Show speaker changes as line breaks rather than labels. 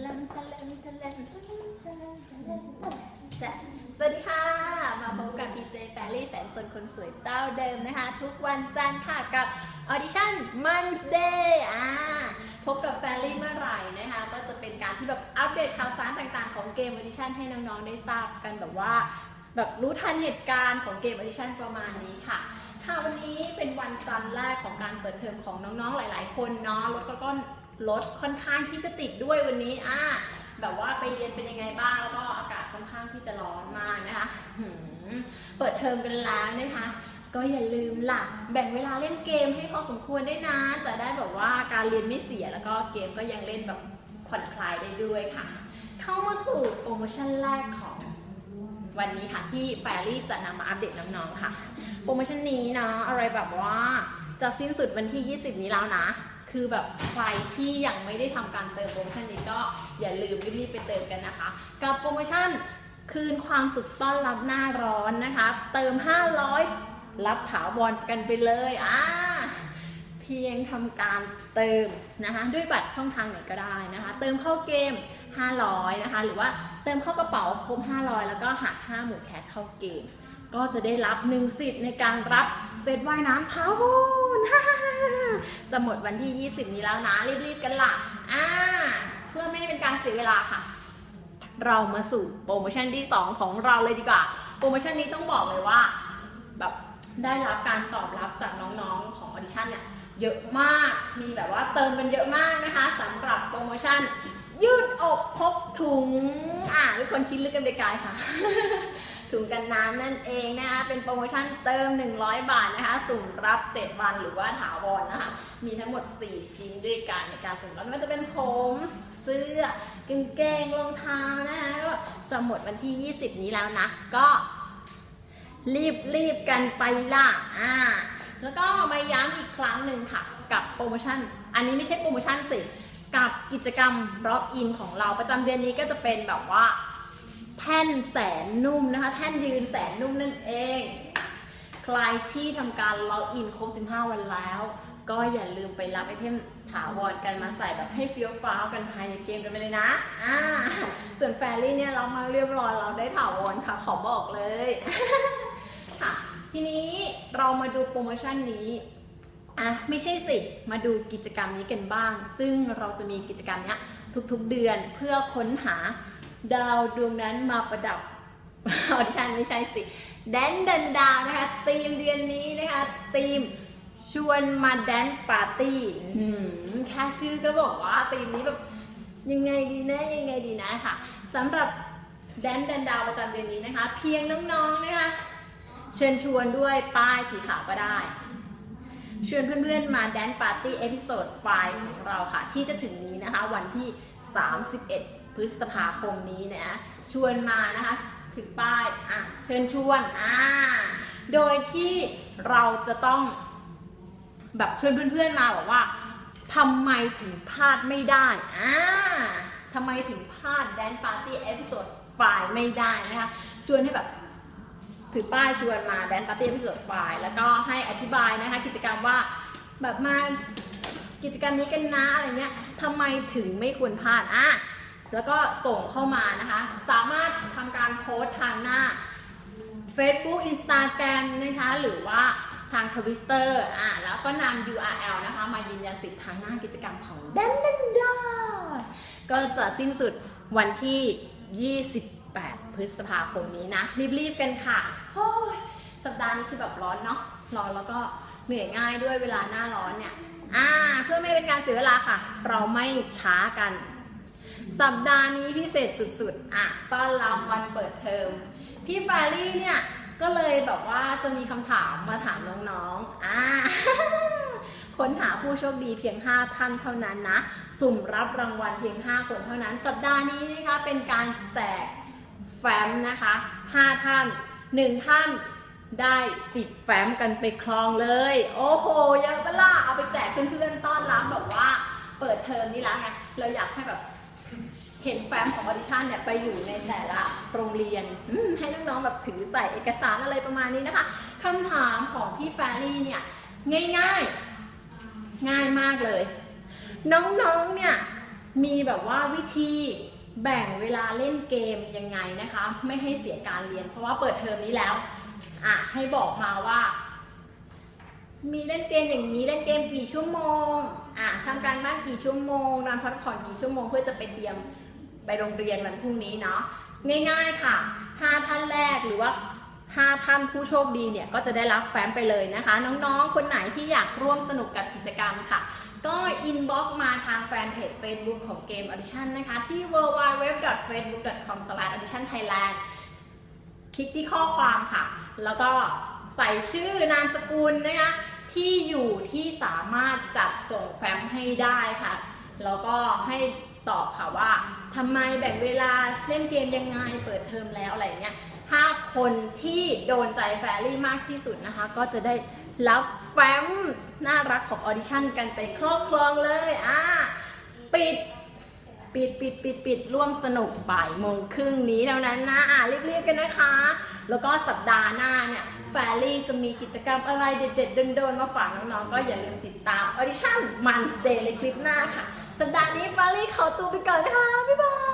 เลนทะเลนทะเลนทะเลนทะเลนทะเลนจะสวัสดีค่ะ มาพบกับพีเจแฟรี่แสนสนคนสวยเจ้าเดิมนะคะ ทุกวันจันทร์ค่ะกับออดิชั่น Monday อ่าพบกับแฟรี่เมื่อไหร่นะคะ ก็จะเป็นการที่แบบอัปเดตข่าวสารต่างๆ ของเกมออดิชั่นให้น้องๆได้ทราบกันแบบว่า แบบรู้ทันเหตุการณ์ของเกมออดิชั่นประมาณนี้ค่ะค่ะวันนี้เป็นวันจันทร์แรกของการเปิดเทอมของน้องๆหลาย ๆ คนเนาะรถก็ก็ รถค่อนข้างที่จะติดด้วยวันนี้อ่าแบบว่าไปเรียนเป็นยังไงบ้างแล้วก็อากาศค่อนข้างที่จะร้อนมากนะคะเปิดเทอมกันแล้วนะคะ ก็อย่าลืมล่ะ แบ่งเวลาเล่นเกมให้พอสมควรได้นะ จะได้แบบว่าการเรียนไม่เสียแล้วก็เกมก็ยังเล่นแบบผ่อนคลายได้ด้วยค่ะ เข้ามาสู่โปรโมชั่นแรกของวันนี้ค่ะที่แฟรี่จะนำมาอัปเดตน้องๆค่ะ โปรโมชั่นนี้นะอะไรแบบว่าจะสิ้นสุดวันที่ 20 นี้แล้วนะ คือแบบใครที่ยังไม่ได้ทำการเติมโปรโมชั่นนี้ก็อย่าลืมรีบๆไปเติมกันนะคะ กับโปรโมชั่นคืนความสุขต้อนรับหน้าร้อนนะคะ เติม 500 รับถาวรกันไปเลยอ่าเพียงทำการเติมนะคะด้วยบัตรช่องทางไหนก็ได้นะคะ เติมเข้าเกม 500 นะคะ หรือว่าเติมเข้ากระเป๋าครบ 500 แล้วก็หัก5หมู่แคทเข้าเกม ก็จะได้รับ1สิทธิ์ในการรับเซตว่ายน้ำท้าวร จะหมดวันที่ 20 นี้แล้วนะ รีบๆกันล่ะอ่าเพื่อไม่ให้เป็นการเสียเวลาค่ะ เรามาสู่โปรโมชั่นที่ 2 ของเราเลยดีกว่า โปรโมชั่นนี้ต้องบอกเลยว่าแบบได้รับการตอบรับจากน้องๆของออดิชั่นเนี่ยเยอะมาก มีแบบว่าเติมกันเยอะมากนะคะสำหรับโปรโมชั่น ยืดอกพกถุง อ่าทุกคนคิดลึกกันไปไกลค่ะ ถุงกันน้ำนั่นเองนะคะ เป็นโปรโมชั่นเติม 100 บาทนะคะ สุ่มรับ 7 วันหรือว่าถาวรนะคะ มีทั้งหมด 4 ชิ้นด้วยกันในการสุ่มรับไม่ว่าจะเป็นผมเสื้อกางเกงรองเท้านะคะก็จะหมดวันที่ 20 นี้แล้วนะ ก็รีบรีบกันไปล่ะอ่าแล้วก็มาย้ำอีกครั้งหนึ่งค่ะ กับโปรโมชั่น อันนี้ไม่ใช่โปรโมชั่นสิ กับกิจกรรมร็อกอินของเราประจำเดือนนี้ก็จะเป็นแบบว่า แท่นแสนนุ่มนะคะ แท่นยืนแสนนุ่มนั่นเอง ใครที่ทำการล็อกอินครบ 15 วันแล้ว ก็อย่าลืมไปรับไอเทมถาวรกันมาใส่แบบให้เฟี้ยวฟ้าวกันภายในเกมกันไปเลยนะอ่าส่วนแฟรี่เนี่ยเรามาเรียบร้อยเราได้ถาวรค่ะ ขอบอกเลยค่ะทีนี้เรามาดูโปรโมชั่นนี้อะไม่ใช่สิ มาดูกิจกรรมนี้กันบ้าง ซึ่งเราจะมีกิจกรรมเนี้ยทุกๆเดือนเพื่อค้นหา ดาวดวงนั้นมาประดับออดิชั่นไม่ใช่สิแดนดันดาวนะคะธีมเดือนนี้นะคะธีมชวนมาแดนปาร์ตี้อื้อหือแค่ชื่อก็บอกว่าธีมนี้แบบยังไงดีนะยังไงดีนะค่ะสำหรับแดนดันดาวประจำเดือนนี้นะคะ เพียงน้องๆนะคะเชิญชวนด้วยป้ายสีขาวก็ได้ชวนเพื่อนๆมาแดนปาร์ตี้เอพิโซดไฟของเราค่ะ ที่จะถึงนี้นะคะ วันที่ 31 พฤษภาคมนี้นะชวนมานะคะถึงป้ายอะเชิญชวนอ่าโดยที่เราจะต้องแบบชวนเพื่อนๆมาบอกว่าทำไมถึงพลาดไม่ได้อ่าทำไมถึงพลาดแดนปาร์ตี้เอพิโซดไฟไม่ได้นะคะชวนให้แบบถือป้ายชวนมาแดนปาร์ตี้เอพิเศษไฟล์แล้วก็ให้อธิบายนะคะกิจกรรมว่าแบบมากิจกรรมนี้กันนะอะไรเงี้ยทำไมถึงไม่ควรพลาดอะ แล้วก็ส่งเข้ามานะคะ สามารถทำการโพสทางหน้า Facebook Instagram นะคะ หรือว่าทาง Twitter อะแล้วก็นำ URL นะคะ มายืนยันสิทธิ์ทางหน้ากิจกรรมของแดนดันดาก็จะสิ้นสุดวันที่ 28 พฤษภาคมนี้นะ รีบๆกันค่ะโอ้ยสัปดาห์นี้คือแบบร้อนเนาะร้อนแล้วก็เหนื่อยง่ายด้วยเวลาหน้าร้อนเนี่ยอ่าเพื่อไม่เป็นการเสียเวลาค่ะ เราไม่ช้ากัน สัปดาห์นี้พิเศษสุดๆ อะต้อนรับวันเปิดเทอม พี่แฟรี่เนี่ยก็เลยแบบว่าจะมีคำถามมาถามน้องๆ อ่าค้นหาผู้โชคดีเพียง 5 ท่านเท่านั้นนะ สุ่มรับรางวัลเพียง 5 คนเท่านั้น สัปดาห์นี้นะคะเป็นการแจกแฟ้มนะคะ 5 ท่าน 1 ท่านได้ 10 แฟ้มกันไปคลองเลย โอ้โหเยอะปะล่ะเอาไปแจกเพื่อนๆต้อนรับแบบว่า เปิดเทอมนี่แล้วไงเราอยากให้แบบ เห็นแฟ้มของออดิชั่นเนี่ยไปอยู่ในแต่ละโรงเรียนให้น้องๆแบบถือใส่เอกสารอะไรประมาณนี้นะคะคำถามของพี่แฟรี่เนี่ยง่ายๆ ง่ายมากเลย น้องๆเนี่ยมีแบบว่าวิธีแบ่งเวลาเล่นเกมยังไงนะคะ ไม่ให้เสียการเรียน เพราะว่าเปิดเทอมนี้แล้วอะให้บอกมาว่า มีเล่นเกมอย่างนี้เล่นเกมกี่ชั่วโมง อะทำการบ้านกี่ชั่วโมงนอนพักผ่อนกี่ชั่วโมงเพื่อจะไปเตรียมไปโรงเรียนวันพรุ่งนี้เนาะง่ายๆค่ะ5ท่านแรกหรือว่า5ท่านผู้โชคดีเนี่ยก็จะได้รับแฟ้มไปเลยนะคะ น้องๆ คนไหนที่อยากร่วมสนุกกับกิจกรรมค่ะ ก็อินบ็อกมาทางแฟนเพจ Facebook ของเกม Audition นะคะที่ www.facebook.com/auditionthailand คลิกที่ข้อความค่ะ แล้วก็ใส่ชื่อนามสกุลนะคะ ที่อยู่ที่สามารถจัดส่งแฟ้มให้ได้ค่ะ แล้วก็ให้ตอบค่ะว่าทำไมแบ่งเวลาเล่นเกมยังไงเปิดเทอมแล้วอะไรเงี้ยห้าคนที่โดนใจแฟรี่มากที่สุดนะคะ ก็จะได้รับแฟ้มน่ารักของออดิชั่นกันไปครอบครองเลยอะปิดปิดปิดปิดปิดร่วมสนุกบ่ายโมงครึ่งนี้เท่านั้นนะอะรีบๆกันนะคะ แล้วก็สัปดาห์หน้าเนี่ย แฟรี่จะมีกิจกรรมอะไรเด็ดๆ โดนๆ มาฝากน้องๆ ก็อย่าลืมติดตามออดิชั่นมันสเตย์ในคลิปหน้าค่ะ สัปดาห์นี้แฟรี่ขอตัวไปก่อนนะคะ บ๊ายบาย